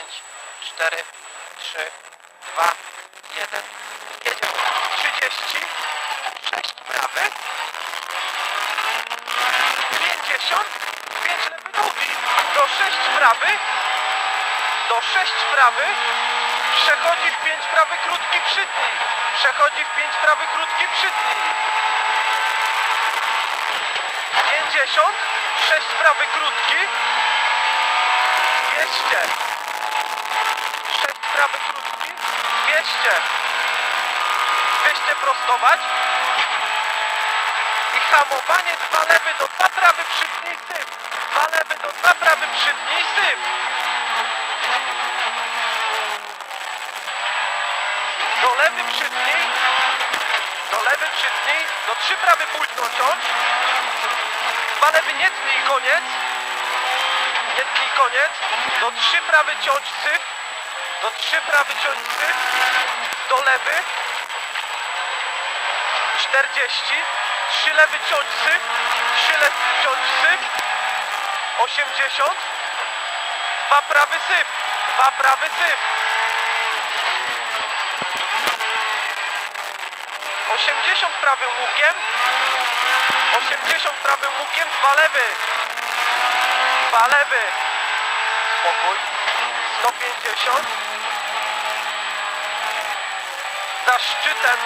5, 4, 3, 2, 1. Jedziemy. 30, 6 prawy, 50, 5 lewy drugi, do 6 prawy, do 6 prawy, przechodzi w 5 prawy krótki przytnij, przechodzi w 5 prawy krótki przytnij. 50, 6 prawy krótki, 200, 6 prawy krótki, 200, 200 prostować i hamowanie 2 lewy do 2 prawy przytnij syp, 2 lewy do 2 prawy przytnij syp. Do lewy przytnij, do lewy przytnij, do 3 prawy późno ciąć, Dwa lewy nie tnij koniec. Nie tnij koniec. Do trzy prawy ciąć syf. Do trzy prawy ciąć syf. Do lewy. 40. Trzy lewy syf. Trzy lewy syf. 80. Dwa prawy syf. Dwa prawy syf. 80 prawym łukiem. 80 prawym łukiem, dwa lewy. Dwa lewy. Spokój. 150. Za szczytem.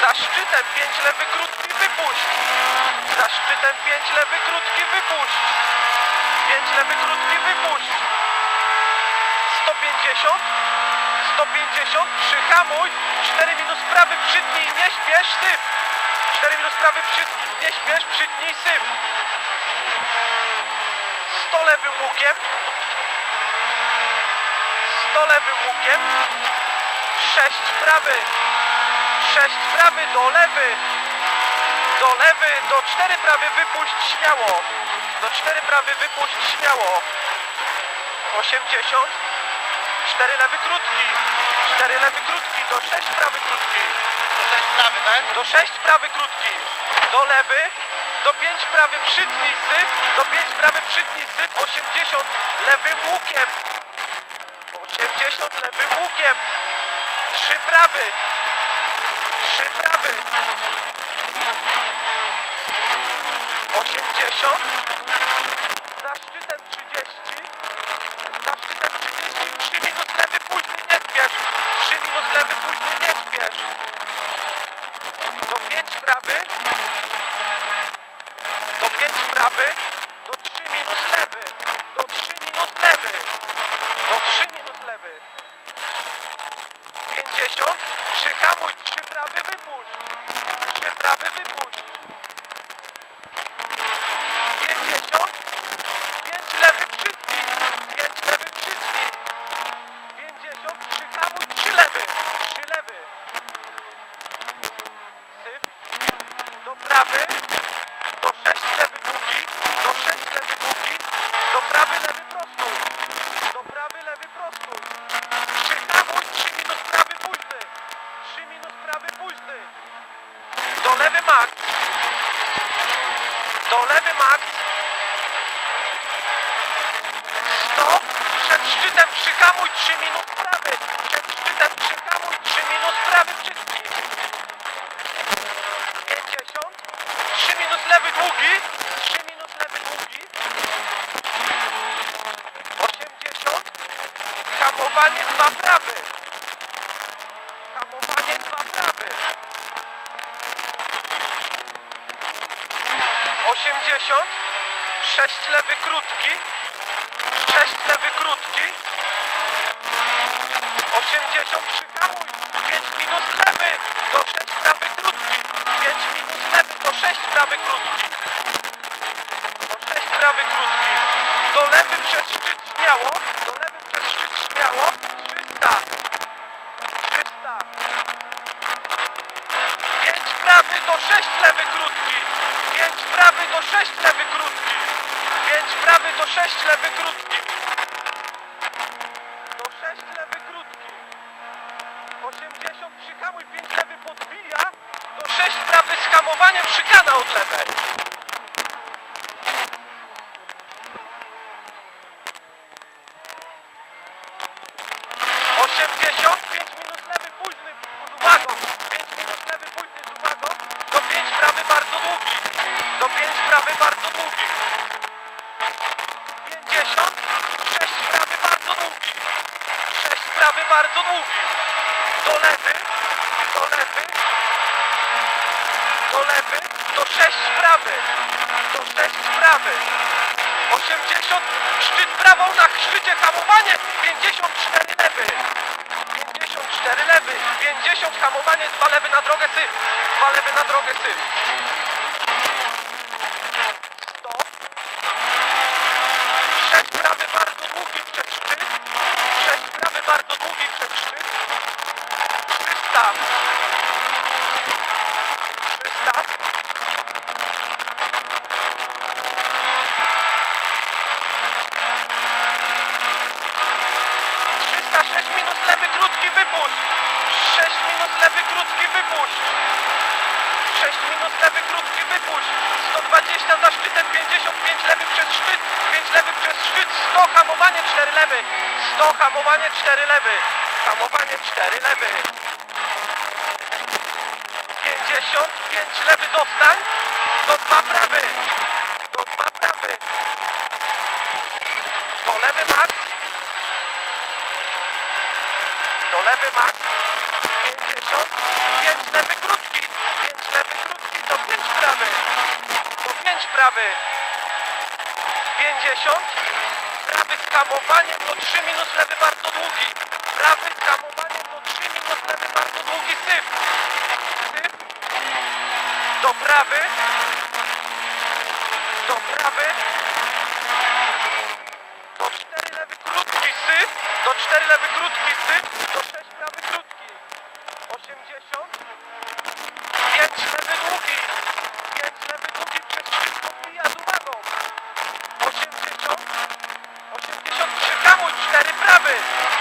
Za szczytem 5 lewy krótki wypuść. Za szczytem 5 lewy krótki wypuść. 5 lewy krótki wypuść. 150. 150. Przyhamuj. 4 minus prawy przytnij. Nie śpiesz, syp. 4 minus prawy przytnij. Nie śpiesz, przytnij, syp. 100 lewym łukiem. 100 lewym łukiem. 6 prawy. 6 prawy do lewy. Do lewy, do 4 prawy wypuść śmiało. Do 4 prawy wypuść śmiało. 80. 4 lewy krótki. 4 lewy krótki, do 6 prawy krótki. To jest prawy, tak? Do 6 prawy krótki. Do lewy. Do 5 prawy przytnij syp. Do 5 prawy przytnij syp. 80 lewym łukiem. 80 lewym łukiem. 3 prawy. 3 prawy. 80. Za szczytem 30. Za szczytem 30. 3 minus lewy późny nie śpiesz. 3 minus lewy późny nie śpiesz. Do 5 prawy. Do 5 prawy. Do 3 minus lewy. Do 3 minus lewy. Do 3 minus lewy. 50. Przyhamuj. 3 prawy wypuść. 3 prawy wypuść. 50. 5 lewy przytnij. 5 lewy przytnij. 50. Przyhamuj. 3 lewy. 3 lewy. Syp. Do prawy. Do 6 lewy długi. Do 6 lewy długi. Do prawy lewy prostuj. Do prawy lewy prostuj. Przyhamuj 3 minus prawy późny. 3 minus prawy późny. Do lewy max. Do lewy max. 100. Przed szczytem przyhamuj 3 minus prawy. Przed szczytem przyhamuj 3 minus prawy wszystkich. 50. 3 minus lewy długi. 3 minus lewy długi. 80. Hamowanie 2 prawy. Hamowanie 2 prawy. 80. 6 lewy krótki. 6 lewy krótki. 80 przyhamuj. 5 minus lewy. Do 6 prawy krótki. 5 minus lewy. Do 6 prawy krótki. Do 6 prawy krótki. Do lewy przez szczyt śmiało. Do lewy przez szczyt śmiało. 300. 300. 5 prawy do 6 lewy krótki. 5 prawy do 6 lewy krótki. 5 prawy do 6 lewy krótki. hamowanie przykana od lewej. Osiemdziesiąt pięć minus lewy późny z uwagą. Pięć minus lewy późny z uwagą. Do pięć prawy bardzo długi. Do pięć prawy bardzo długi. Pięćdziesiąt. Sześć prawy bardzo długi. Sześć prawy bardzo długi. Do lewy. Do 6 prawy, do 6 prawy. 80, szczyt prawą na szczycie, hamowanie, 54 lewy. 54 lewy, 50 hamowanie, dwa lewy na drogę syf, dwa lewy na drogę syf. 100. 6 prawy bardzo długi przed szczyt, 6 prawy bardzo długi przed szczyt. 300. 300. 306 minus lewy krótki wypuść. 6 minus lewy krótki wypuść. 6 minus lewy krótki wypuść. 120 za szczytem 55 lewy przez szczyt. 5 lewy przez szczyt. 100 hamowanie 4 lewy. 100 hamowanie 4 lewy. Hamowanie 4 lewy. 50 5 lewy dostań. Do 2 prawy. Do 2 prawy. Do lewy max. Do lewy max. 50. 5 lewy krótki. 5 lewy krótki. Do 5 prawy. Do 5 prawy. 50. Prawy z hamowaniem do 3 minus lewy bardzo długi. Prawy z hamowaniem do 3 minus lewy bardzo długi. Syf. Syf. Do prawy. Do prawy. Do 4 lewy krótki syf. Do 4 lewy krótki syf. Do 6 prawy krótki. 80. 5 lewy długi. 5 lewy długi przez wszystko wbija z uwagą. 80. 80 przyhamuj. 4 prawy.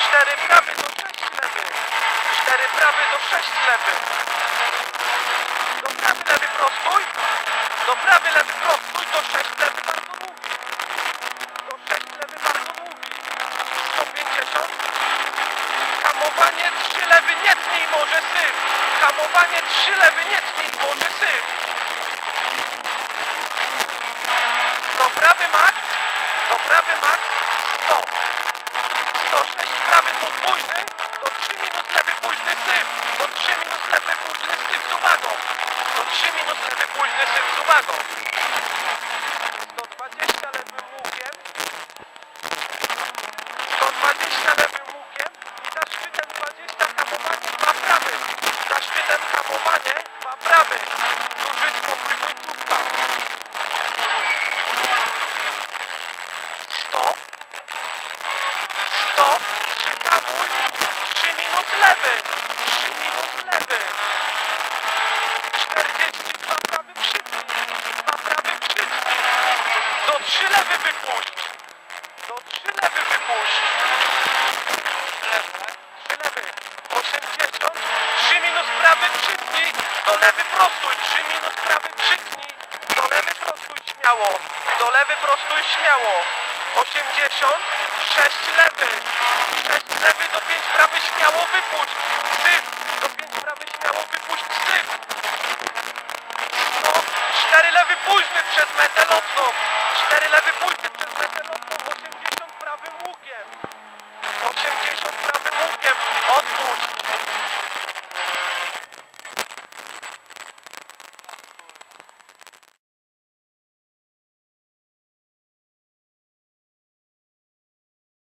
4 prawy do 6 lewy. 4 prawy do 6 lewy. Do prawy lewy prostuj. Do prawy lewy prostuj. Do 6 lewy bardzo długi. Do 6 lewy bardzo długi. 150. Hamowanie 3 lewy nie tnij może syf. Hamowanie 3 lewy nie tnij może syf. Do prawy max. Do prawy max. 100. 106 prawy podwójny. Do 3 minus lewy późny syf. Do 3 minus lewy późny syf z uwagą. Do 3 minus lewy późny uwagą. 120 lewym łukiem. 120 lewym łukiem i za szczytem 20 hamowanie, dwa prawy. Za szczytem hamowanie, dwa prawy. Duży spokój końcówka. 100. 100. Przyhamuj. 3 minus lewy. 3 minus lewy. 42 prawy przytnij. 2 prawy przytnij. Do 3 lewy wypuść. Do 3 lewy wypuść. 3 lewy. 80. 3 minus prawy przytnij. Do lewy prostuj. 3 minus prawy przytnij. Do lewy prostuj śmiało. Do lewy prostuj śmiało. 80. 6 lewy. 6 lewy do 5 prawy śmiało wypuść. Syf. Do 5 prawy śmiało wypuść syf. No, 4 lewy późny przez metę lotną. 4 lewy pół.